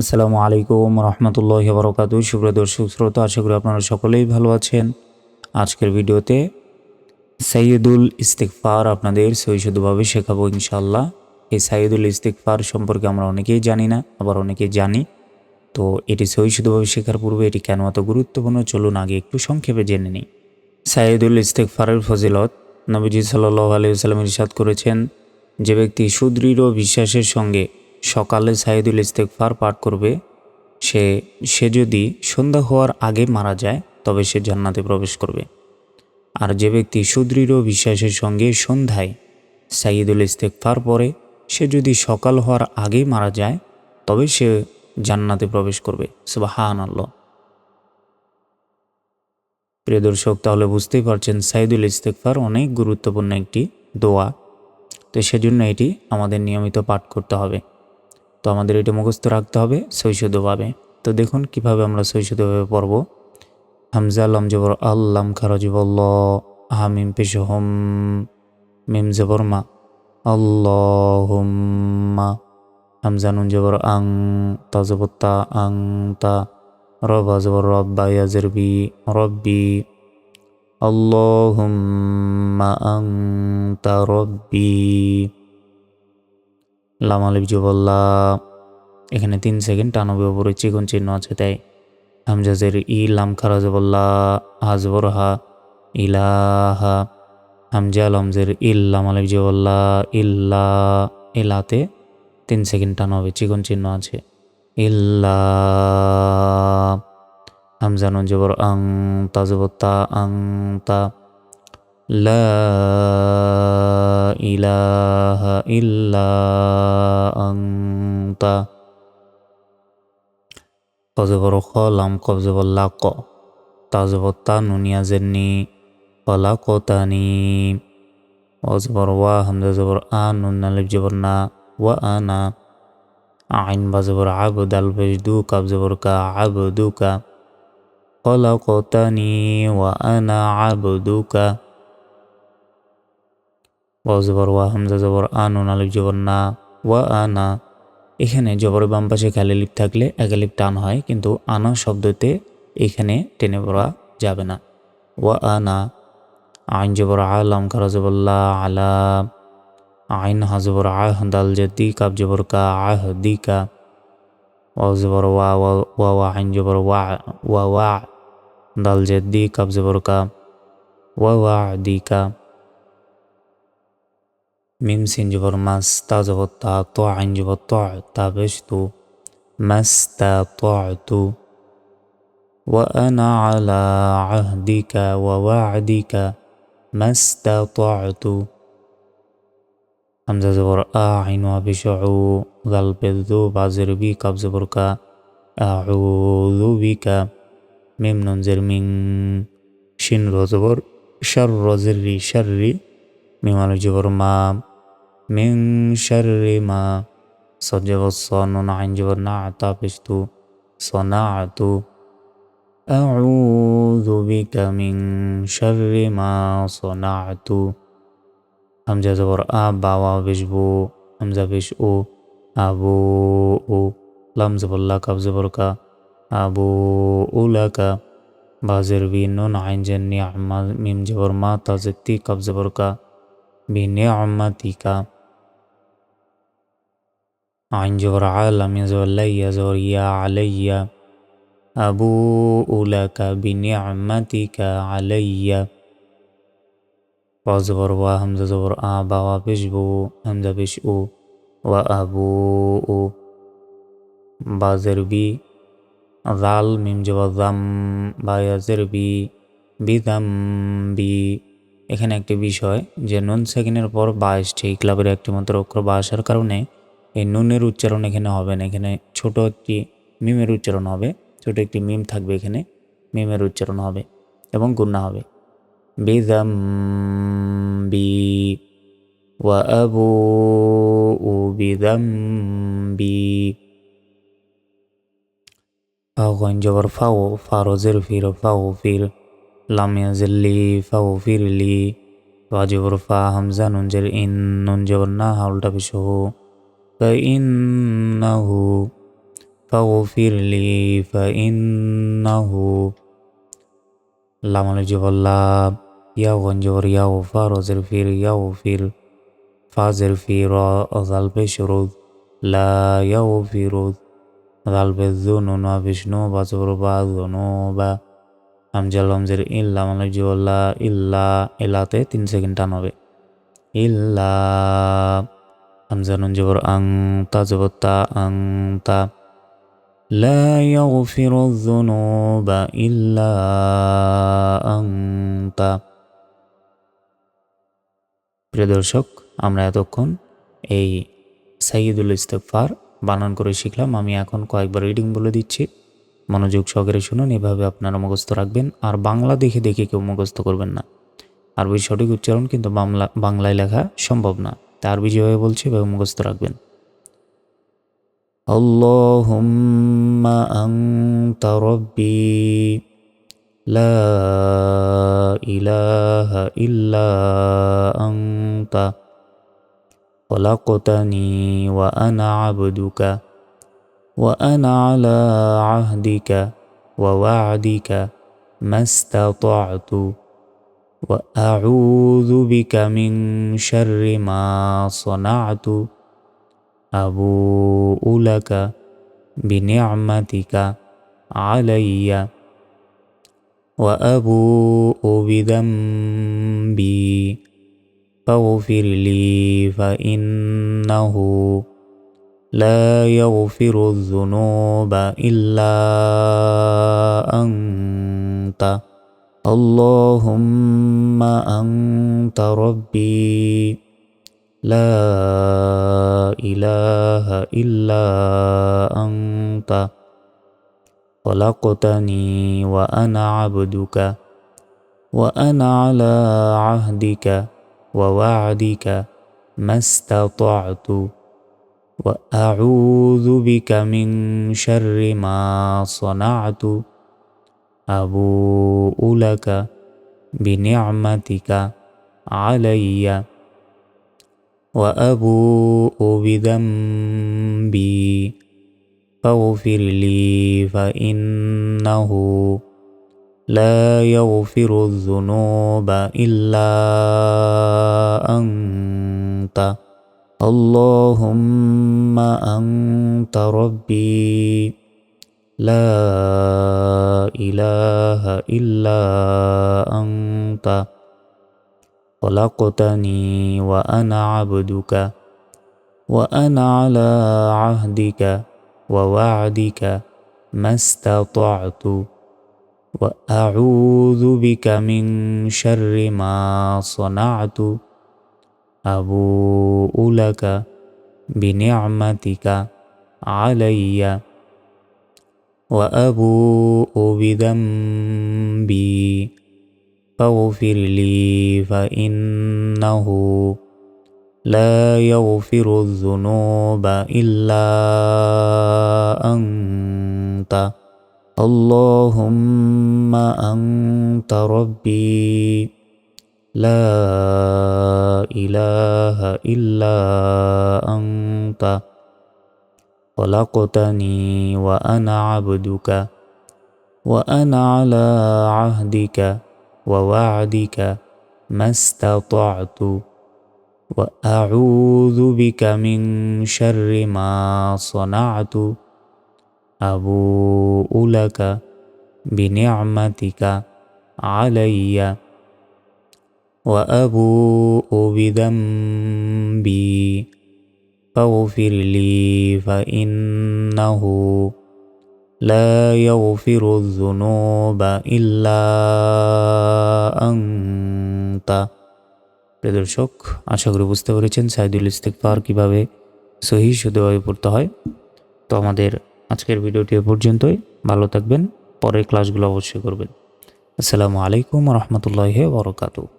আসসালামু আলাইকুম রহমতুল্লাহ বরকাত সুপ্রিয় দর্শক শ্রোতা, আশা করি আপনারা সকলেই ভালো আছেন। আজকের ভিডিওতে সাইয়দুল ইস্তেকফার আপনাদের সৈশুদ্ধভাবে শেখাবো ইনশাল্লাহ এই সাইয়দুল ইস্তেকফার সম্পর্কে আমরা অনেকেই জানি না, আবার অনেকেই জানি। তো এটি সৈশুদ্ধভাবে শেখার পূর্বে এটি কেন এত গুরুত্বপূর্ণ, চলুন আগে একটু সংক্ষেপে জেনে নিই। সাইয়দুল ইস্তেকফারের ফজিলত, নবীজি সাল্লাহ আলিয়াল্লাম ইরশাদ করেছেন, যে ব্যক্তি সুদৃঢ় বিশ্বাসের সঙ্গে সকালে সাইদুল ইস্তেকফার পাঠ করবে। সে সে যদি সন্ধ্যা হওয়ার আগে মারা যায়, তবে সে জান্নাতে প্রবেশ করবে। আর যে ব্যক্তি সুদৃঢ় বিশ্বাসের সঙ্গে সন্ধ্যায় সাইদুল ইস্তেকফার পরে সে যদি সকাল হওয়ার আগে মারা যায়, তবে সে জান্নাতে প্রবেশ করবে। সুবাহান আল্লাহ প্রিয় দর্শক, তাহলে বুঝতেই পারছেন সাইদুল ইস্তেকফার অনেক গুরুত্বপূর্ণ একটি দোয়া। তো সেজন্য এটি আমাদের নিয়মিত পাঠ করতে হবে। তো আমাদের এটা মুখস্থ রাখতে হবে সৈশুদ্ধভাবে তো দেখুন কীভাবে আমরা সৈশুদ্ধভাবে পড়ব। হামজা আল্লাম জবর আল্লাম খারজিবল্ল হামিম পেশ হোম মিম জবর মা, আল্লাহুম্মা, হামজা নুন জবর আং, তা জবর তা আং, তা, রবা জবর রব্বা ইয়াজের বি রব্বি আং, তা রব্বি। লাম আলিফ জবল্লা এখানে তিন সেকেন্ড টানবে ওপরে চিকন চিহ্ন আছে, তাই হামজাজের ই লাম খারা জবল্লা হাজবর হা, ইলাহা, হামজা লমজের ইল, লাম আলিফ জবল্লা ইল্লা ইলাতে তিন সেকেন্ড টান হবে, চিকন চিহ্ন আছে, ইল্লা হামজানুন জবর আং তাজবর তা আং, তা لا إله إلا أنت. قذب رخا لام قذب لم تازب اللق. تعزف التان يزني خلقتني وزبر وهم زبر آن نلب جبرنا وأنا. عين بزبر عبد البجدوك بزبرك عبدك خلقتني وأنا عبدك. ওয়া জবর ওয়া হামজা জবর আনুন আলিফ জবর না, ওয়া আনা। এখানে জবরের বাম পাশে খালি লিপ থাকলে একালিপ টান হয়, কিন্তু আনা শব্দতে এখানে টেনে পড়া যাবে না। ওয়া আনা। আইন জবর আলাম খারা জবল্লা আলা আইন হাজবর আহ দাল জদ্দি কাব জবর কা আহ দি কা। ওয়া জবর ওয়া ওয়া ওয়া আইন জবর ওয়া ওয়া ওয়া দাল জদ্দি কাব জবর কা। ওয়া ওয়া দি কা। ميم سين جبر مس تا جبر تا طوع عين جبر طوع تا طابشت ما استطعت وأنا على عهدك ووعدك ما استطعت همزة زبر آعين وبشعو ظل بالذو بعزر بي قبز بركا أعوذ بك. ميم ننزر من شن زبر. شر زري شري ميم الجبر ما من شر ما صجب الصان عن جبر نعتا بشتو صنعت أعوذ بك من شر ما صنعت همزة زبر آ باوا بشبو همزة بش او أبو او لم زبر لا كب زبر كا أبو لك بازر بي نون عين جن نعمة ميم جبر ما تزتي كب زبر كا بنعمتك. عن جور عالم زولي زوريا علي. أبوء لك بنعمتك علي. وزور وهمزة زبر أعبى وبشبو همزة بشؤ وأبوء. بازربي ظل ميم جوا ذم بايزربي بذنبي. এখানে একটি বিষয় যে নুন সেকেন্ডের পর বা এই ক্লাবের একটি মাত্র অক্ষর বা আসার কারণে এই নুনের উচ্চারণ এখানে হবে না। এখানে ছোট একটি মিমের উচ্চারণ হবে, ছোট একটি মিম থাকবে এখানে, মিমের উচ্চারণ হবে এবং গুন্না হবে। বি ওয়া আবু বি জবর ফাও ফারোজের ফির ফাও ফির। لم يزلي فاغفر لي واجبر فا همزة ننجر إن ننجبرناها التبشه فإنه فاغفر لي فإنه لم نجب الله يا غنجر يا غفار زرفير يا غفير فازرفير ظلب شروط لا يغفر ظلب الذنوب بشنوب زربا ذنوبا হামজা লমজের ইল্লা মানবজিউল্লা ইল্লা এলাতে তিন সেকেন্ড টান হবে। ইল্লা হামজা নুন জবর আং তা জবর তা আং তা লা ইয়াগফিরু যুনুবা ইল্লা আনতা প্রিয় দর্শক, আমরা এতক্ষণ এই সাইদুল ইস্তফার বানান করে শিখলাম। আমি এখন কয়েকবার রিডিং বলে দিচ্ছি। মনোযোগ সহকারে শুনুন এভাবে আপনারা মুখস্থ রাখবেন আর বাংলা দেখে দেখে কেউ মুখস্থ করবেন না আরবির সঠিক উচ্চারণ কিন্তু বাংলা বাংলায় লেখা সম্ভব না তাই আরবি যেভাবে বলছি এভাবে মুখস্থ রাখবেন اللهم أنت ربي لا إله إلا أنت خلقتني وأنا عبدك وأنا على عهدك ووعدك ما استطعت. وأعوذ بك من شر ما صنعت. أبوء لك بنعمتك علي. وأبوء بذنبي فاغفر لي فإنه لا يغفر الذنوب إلا أنت. اللهم أنت ربي. لا إله إلا أنت. خلقتني وأنا عبدك. وأنا على عهدك ووعدك ما استطعت. وأعوذ بك من شر ما صنعت. أبوء لك بنعمتك عليّ. وأبوء بذنبي فاغفر لي فإنه لا يغفر الذنوب إلا أنت. اللهم أنت ربي. لا إله إلا أنت. خلقتني وأنا عبدك وأنا على عهدك ووعدك ما استطعت. وأعوذ بك من شر ما صنعت. أبوء لك بنعمتك علي وأبوء بذنبي فاغفر لي فإنه لا يغفر الذنوب إلا أنت. اللهم أنت ربي. لا إله إلا أنت خلقتني وأنا عبدك وأنا على عهدك ووعدك ما استطعت وأعوذ بك من شر ما صنعت أبوء لك بنعمتك علي وأبوء بذنبي فاغفر لي فإنه لا يغفر الذنوب إلا أنت দর্শক আশা করি বুঝতে পেরেছেন সাইদুল ইস্তেকফার কীভাবে সহি শুদ্ধভাবে পড়তে হয় তো আমাদের আজকের ভিডিওটি এ পর্যন্তই ভালো থাকবেন পরের ক্লাসগুলো অবশ্যই করবেন আসসালামু আলাইকুম রহমতুল্লাহ বরকাতু